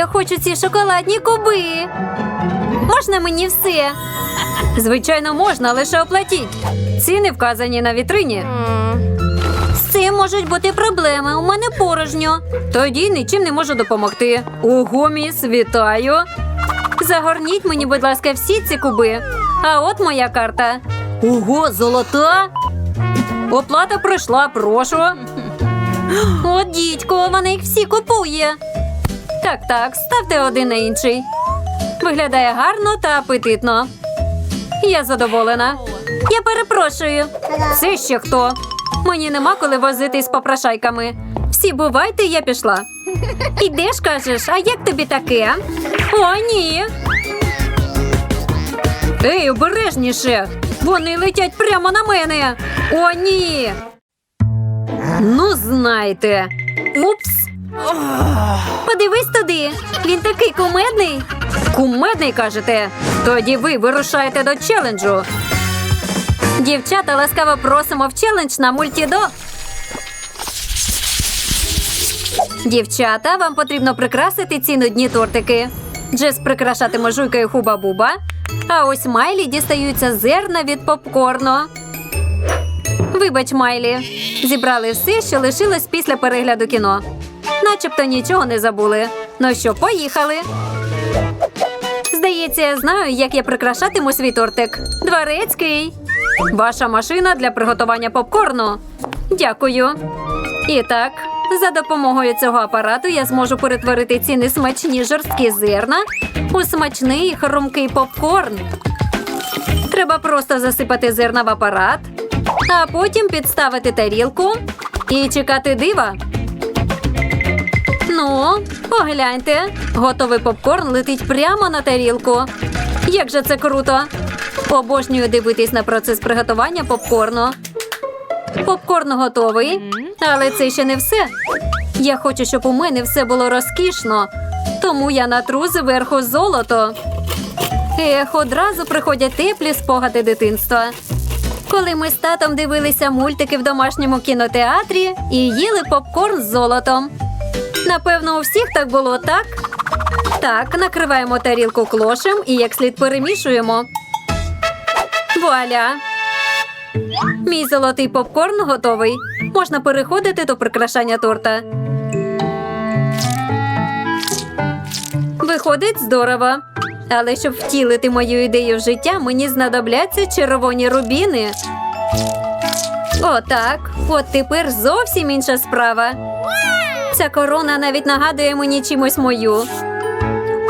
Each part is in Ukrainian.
я хочу ці шоколадні куби. Можна мені все? Звичайно, можна, лише оплатіть. Ціни вказані на вітрині. З цим можуть бути проблеми. У мене порожньо. Тоді нічим не можу допомогти. Ого, міс, вітаю. Загорніть мені, будь ласка, всі ці куби. А от моя карта. Ого, золота. Оплата пройшла, прошу. От дідько, вона їх всі купує. Так, так, ставте один на інший. Виглядає гарно та апетитно. Я задоволена. Я перепрошую. Це ще хто? Мені нема коли возитись з попрошайками. Всі бувайте, я пішла. Ідеш, кажеш, а як тобі таке? О, ні. Ей, обережніше. Вони летять прямо на мене. О, ні. Ну, знайте. Упс. Подивись туди. Він такий кумедний. Кумедний, кажете? Тоді ви вирушаєте до челенджу. Дівчата, ласкаво просимо в челендж на мультідо. Дівчата, вам потрібно прикрасити ці нудні тортики. Джес прикрашатиме жуйкою хуба-буба. А ось Майлі дістаються зерна від попкорну. Вибач, Майлі. Зібрали все, що лишилось після перегляду кіно. Начебто нічого не забули. Ну що, поїхали. Здається, я знаю, як я прикрашатиму свій тортик. Дворецький. Ваша машина для приготування попкорну. Дякую. І так, за допомогою цього апарату я зможу перетворити ці несмачні жорсткі зерна у смачний хрумкий попкорн. Треба просто засипати зерна в апарат, а потім підставити тарілку і чекати дива. Ну, погляньте, готовий попкорн летить прямо на тарілку. Як же це круто! Обожнюю дивитись на процес приготування попкорну. Попкорн готовий, але це ще не все. Я хочу, щоб у мене все було розкішно, тому я натру зверху золото. Ех, одразу приходять теплі спогади дитинства. Коли ми з татом дивилися мультики в домашньому кінотеатрі і їли попкорн з золотом. Напевно, у всіх так було, так? Так, накриваємо тарілку клошем і як слід перемішуємо. Вуаля! Мій золотий попкорн готовий. Можна переходити до прикрашання торта. Виходить здорово. Але щоб втілити мою ідею в життя, мені знадобляться червоні рубіни. Отак. От тепер зовсім інша справа. Ця корона навіть нагадує мені чимось мою.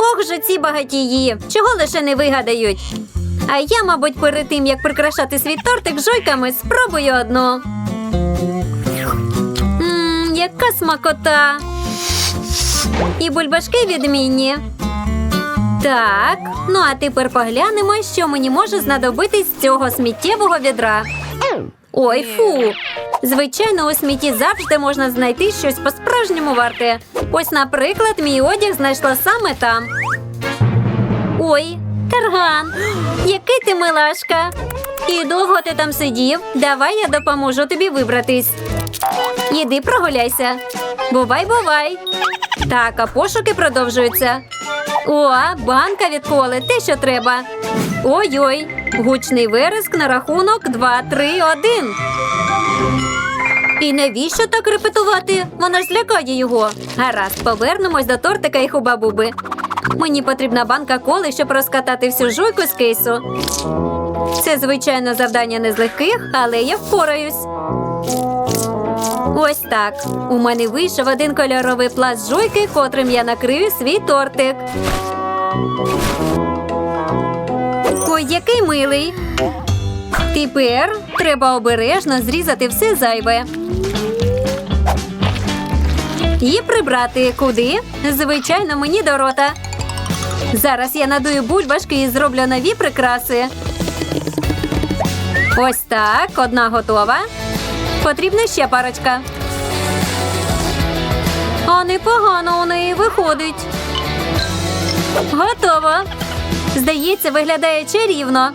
Ох же ці багатії, чого лише не вигадають. А я, мабуть, перед тим, як прикрашати свій тортик жуйками, спробую одну. Мм, яка смакота. І бульбашки відмінні. Так, ну а тепер поглянемо, що мені може знадобитись з цього сміттєвого відра. Ой, фу. Звичайно, у смітті завжди можна знайти щось по-справжньому варте. Ось, наприклад, мій одяг знайшла саме там. Ой, Тарган, який ти милашка. І довго ти там сидів? Давай я допоможу тобі вибратись. Іди прогуляйся. Бувай, бувай. Так, а пошуки продовжуються. О, банка від коли, те, що треба. Ой-ой, гучний вереск на рахунок 2, 3, 1. І навіщо так репетувати? Вона ж злякає його. Гаразд, повернемось до тортика і хубабуби. Мені потрібна банка коли, щоб розкатати всю жуйку з кейсу. Це, звичайно, завдання не з легких, але я впораюсь. Ось так. У мене вийшов один кольоровий пласт жуйки, котрим я накрию свій тортик. Ой, який милий. Тепер треба обережно зрізати все зайве. І прибрати куди? Звичайно, мені до рота. Зараз я надую бульбашки і зроблю нові прикраси. Ось так, одна готова. Потрібна ще парочка. А непогано у неї виходить. Готово. Здається, виглядає чарівно.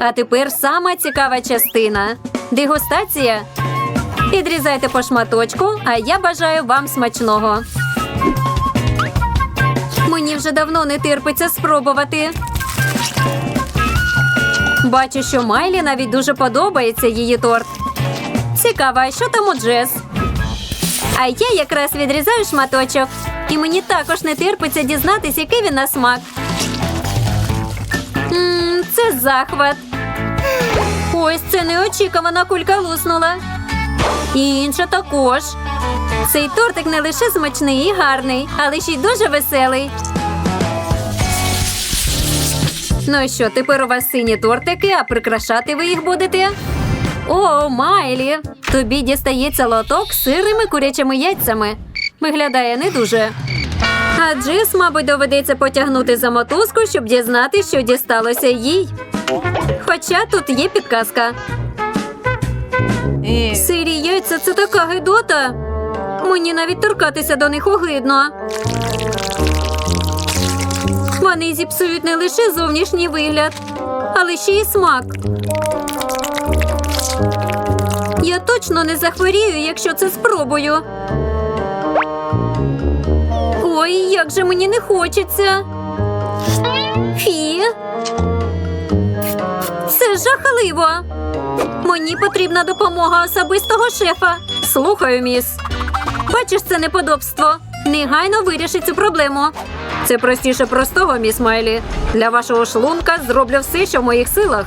А тепер сама цікава частина дегустація. Підрізайте по шматочку, а я бажаю вам смачного. Мені вже давно не терпиться спробувати. Бачу, що Майлі навіть дуже подобається її торт. Цікаво, що там у Джес? А я якраз відрізаю шматочок. І мені також не терпиться дізнатись, який він на смак. Мм, це захват. Ось це неочікувана кулька луснула. І інша також. Цей тортик не лише смачний і гарний, але ще й дуже веселий. Ну що, тепер у вас сині тортики, а прикрашати ви їх будете? О, Майлі! Тобі дістається лоток з сирими курячими яйцями. Виглядає не дуже. А Джис, мабуть, доведеться потягнути за мотузку, щоб дізнати, що дісталося їй. Хоча тут є підказка. Сирі яйця це така гидота. Мені навіть торкатися до них огидно. Вони зіпсують не лише зовнішній вигляд, але ще й смак. Я точно не захворію, якщо це спробую. Ой, як же мені не хочеться. Фі. Це жахливо. Мені потрібна допомога особистого шефа. Слухаю, міс. Бачиш це неподобство. Негайно виріши цю проблему. Це простіше простого, міс Майлі. Для вашого шлунка зроблю все, що в моїх силах.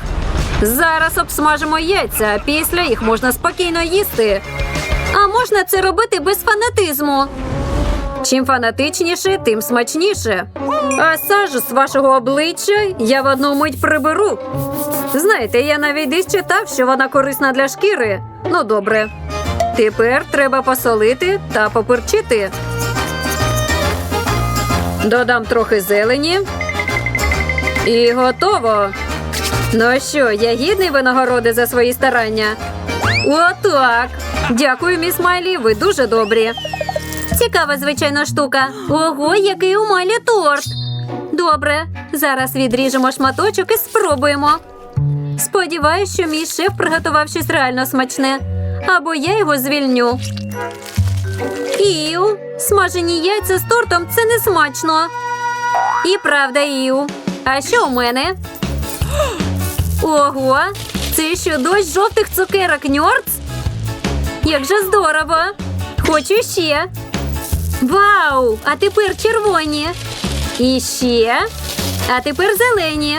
Зараз обсмажимо яйця, після їх можна спокійно їсти. А можна це робити без фанатизму. Чим фанатичніше, тим смачніше. А сажу з вашого обличчя я в одну мить приберу. Знаєте, я навіть десь читав, що вона корисна для шкіри. Ну, добре. Тепер треба посолити та поперчити. Додам трохи зелені. І готово. Ну що, я гідний винагороди за свої старання? Отак. Дякую, міс Майлі, ви дуже добрі. Цікава, звичайно, штука. Ого, який у Майлі торт. Добре, зараз відріжемо шматочок і спробуємо. Сподіваюсь, що мій шеф приготував щось реально смачне. Або я його звільню. Іу, смажені яйця з тортом це не смачно. І правда, Іу. А що у мене? Ого, це що дощ жовтих цукерок Ньорц? Як же здорово! Хочу ще. Вау! А тепер червоні. І ще. А тепер зелені.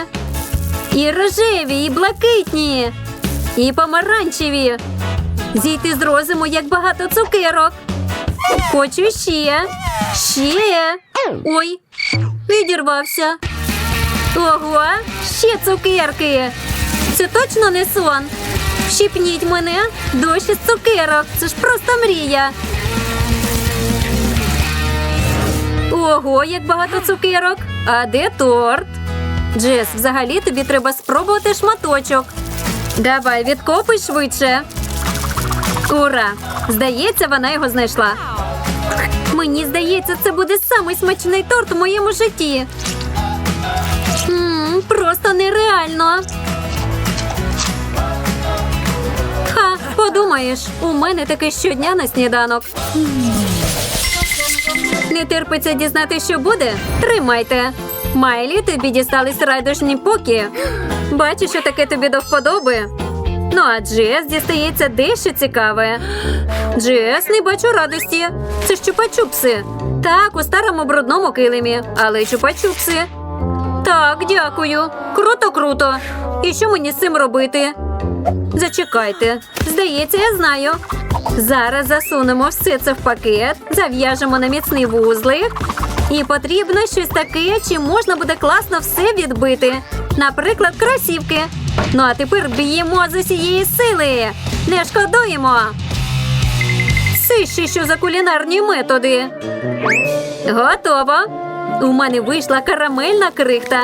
І рожеві, і блакитні, і помаранчеві. Зійти з розуму, як багато цукерок. Хочу ще. Ще. Ой, відірвався. Ого, ще цукерки. Це точно не сон. Щіпніть мене, дощ із цукерок. Це ж просто мрія. Ого, як багато цукерок. А де торт? Джес, взагалі тобі треба спробувати шматочок. Давай, відкопуй швидше. Ура! Здається, вона його знайшла. Мені здається, це буде самий смачний торт у моєму житті. Просто нереально. Ха, подумаєш, у мене таке щодня на сніданок. Не терпиться дізнати, що буде? Тримайте. Майлі, тобі дістались райдужні поки. Бачу, що таке тобі до вподоби. Ну, а Джес дістається дещо цікаве. Джес, не бачу радості. Це ж чупа-чупси. Так, у старому брудному килимі, але чупа-чупси. Так, дякую. Круто, круто. І що мені з цим робити? Зачекайте. Здається, я знаю. Зараз засунемо все це в пакет, зав'яжемо на міцний вузлик. І потрібно щось таке, чим можна буде класно все відбити. Наприклад, кросівки. Ну а тепер б'ємо з усієї сили. Не шкодуємо. Це ще що за кулінарні методи. Готово. У мене вийшла карамельна крихта.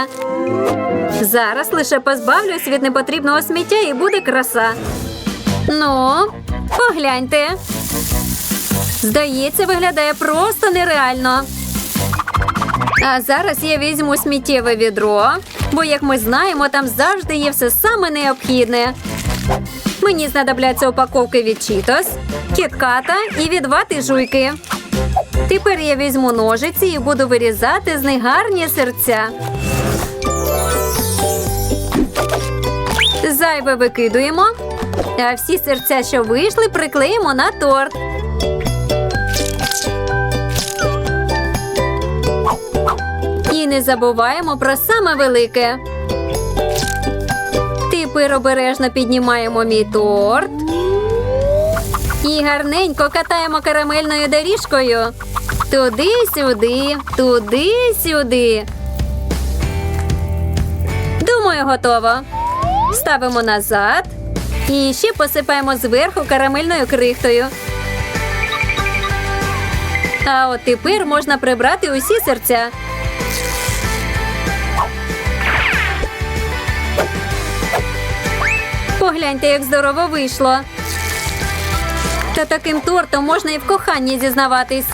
Зараз лише позбавлюсь від непотрібного сміття і буде краса. Ну, погляньте. Здається, виглядає просто нереально. А зараз я візьму сміттєве відро, бо, як ми знаємо, там завжди є все саме необхідне. Мені знадобляться упаковки від Cheetos, кітката і від вати жуйки. Тепер я візьму ножиці і буду вирізати з них гарні серця. Зайве викидуємо, а всі серця, що вийшли, приклеїмо на торт. І не забуваємо про саме велике. Тепер обережно піднімаємо мій торт. І гарненько катаємо карамельною доріжкою. Туди-сюди, туди-сюди. Думаю, готово. Ставимо назад. І ще посипаємо зверху карамельною крихтою. А от тепер можна прибрати усі серця. Погляньте, як здорово вийшло. Та таким тортом можна і в коханні зізнаватись.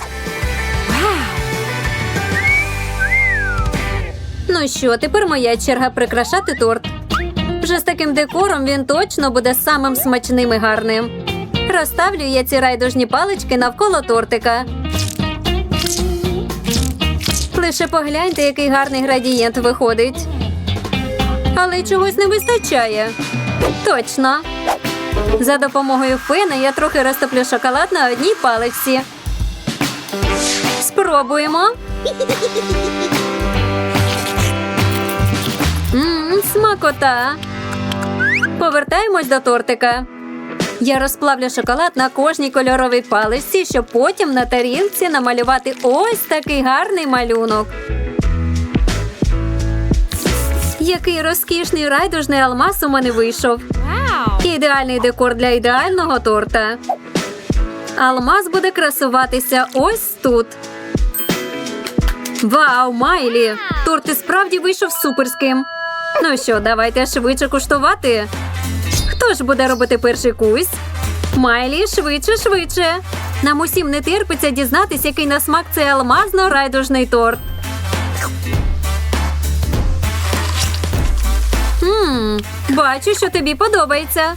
Ну що, тепер моя черга прикрашати торт. Вже з таким декором він точно буде самим смачним і гарним. Розставлю я ці райдужні палички навколо тортика. Лише погляньте, який гарний градієнт виходить. Але чогось не вистачає. Точно. За допомогою фена я трохи розтоплю шоколад на одній паличці. Спробуємо. Мм, смакота. Повертаємось до тортика. Я розплавлю шоколад на кожній кольоровій паличці, щоб потім на тарілці намалювати ось такий гарний малюнок. Який розкішний райдужний алмаз у мене вийшов. Ідеальний декор для ідеального торта. Алмаз буде красуватися ось тут. Вау, Майлі! Торт і справді вийшов суперським. Ну що, давайте швидше куштувати. Хто ж буде робити перший кусь? Майлі, швидше, швидше. Нам усім не терпиться дізнатися, який на смак цей алмазно-райдужний торт. Ммм, бачу, що тобі подобається.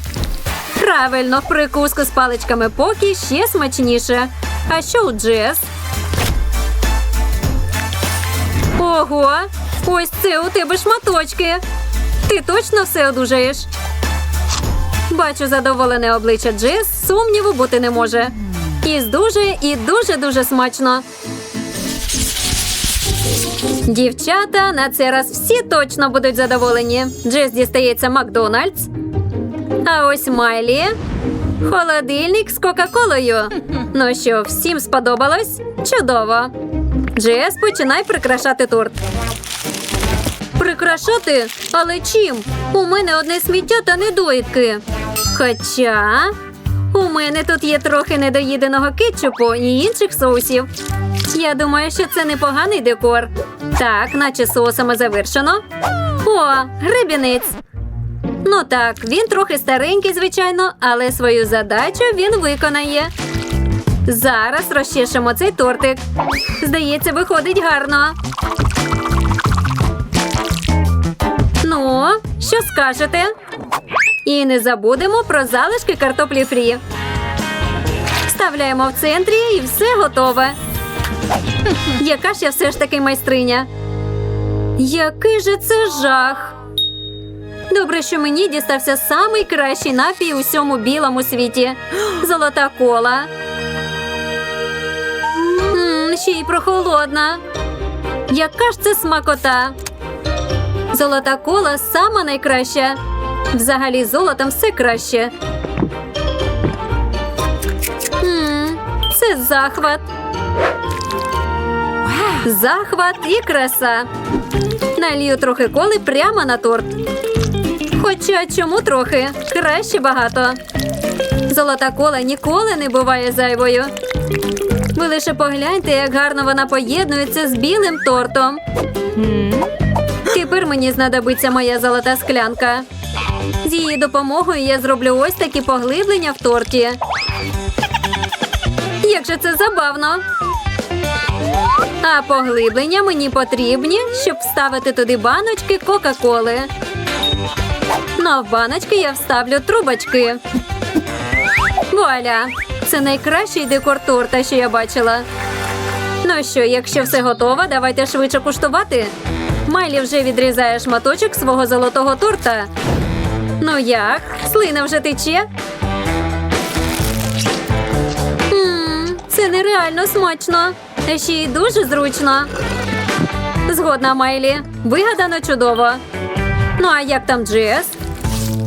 Правильно, прикуску з паличками поки ще смачніше. А що у Джес? Ого, ось це у тебе шматочки. Ти точно все одужаєш? Бачу задоволене обличчя Джес, сумніву бути не може. І здужує, і дуже-дуже смачно. Дівчата, на цей раз всі точно будуть задоволені. Джес дістається Макдональдс. А ось Майлі. Холодильник з Кока-Колою. Ну що, всім сподобалось? Чудово. Джес, починай прикрашати торт. Прикрашати? Але чим? У мене одне сміття та недоїдки. Хоча у мене тут є трохи недоїденого кетчупу і інших соусів. Я думаю, що це непоганий декор. Так, наче соусами завершено. О, гребінець. Ну так, він трохи старенький, звичайно, але свою задачу він виконає. Зараз розчешемо цей тортик. Здається, виходить гарно. Ну, що скажете? І не забудемо про залишки картоплі фрі. Вставляємо в центрі і все готове. Яка ж я все ж таки майстриня? Який же це жах? Добре, що мені дістався самий кращий напій у всьому білому світі. Золота кола. М, ще й прохолодна. Яка ж це смакота? Золота кола сама найкраща. Взагалі золотом все краще. М, Це захват. Захват і краса. Налію трохи коли прямо на торт. Хоча чому трохи? Краще багато. Золота кола ніколи не буває зайвою. Ви лише погляньте, як гарно вона поєднується з білим тортом. Тепер мені знадобиться моя золота склянка. З її допомогою я зроблю ось такі поглиблення в торті. Як же це забавно! А поглиблення мені потрібні, щоб вставити туди баночки Кока-Коли. Ну, в баночки я вставлю трубочки. Вуаля! Це найкращий декор торта, що я бачила. Ну що, якщо все готово, давайте швидше куштувати. Майлі вже відрізає шматочок свого золотого торта. Ну як? Слина вже тече? Мм, це нереально смачно. А ще й дуже зручно. Згодна, Майлі. Вигадано чудово. Ну а як там Джес?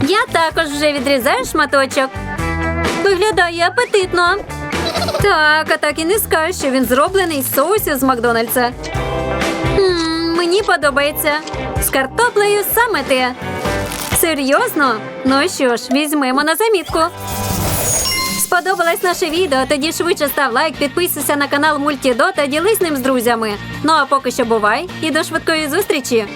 Я також вже відрізаю шматочок. Виглядає апетитно. Так, а так і не скажеш, що він зроблений з соусів з Макдональдса. Мені подобається. З картоплею саме те. Серйозно? Ну що ж, візьмемо на замітку. Сподобалось наше відео? Тоді швидше став лайк, підписуйся на канал Мультідо та ділись ним з друзями. Ну а поки що бувай і до швидкої зустрічі!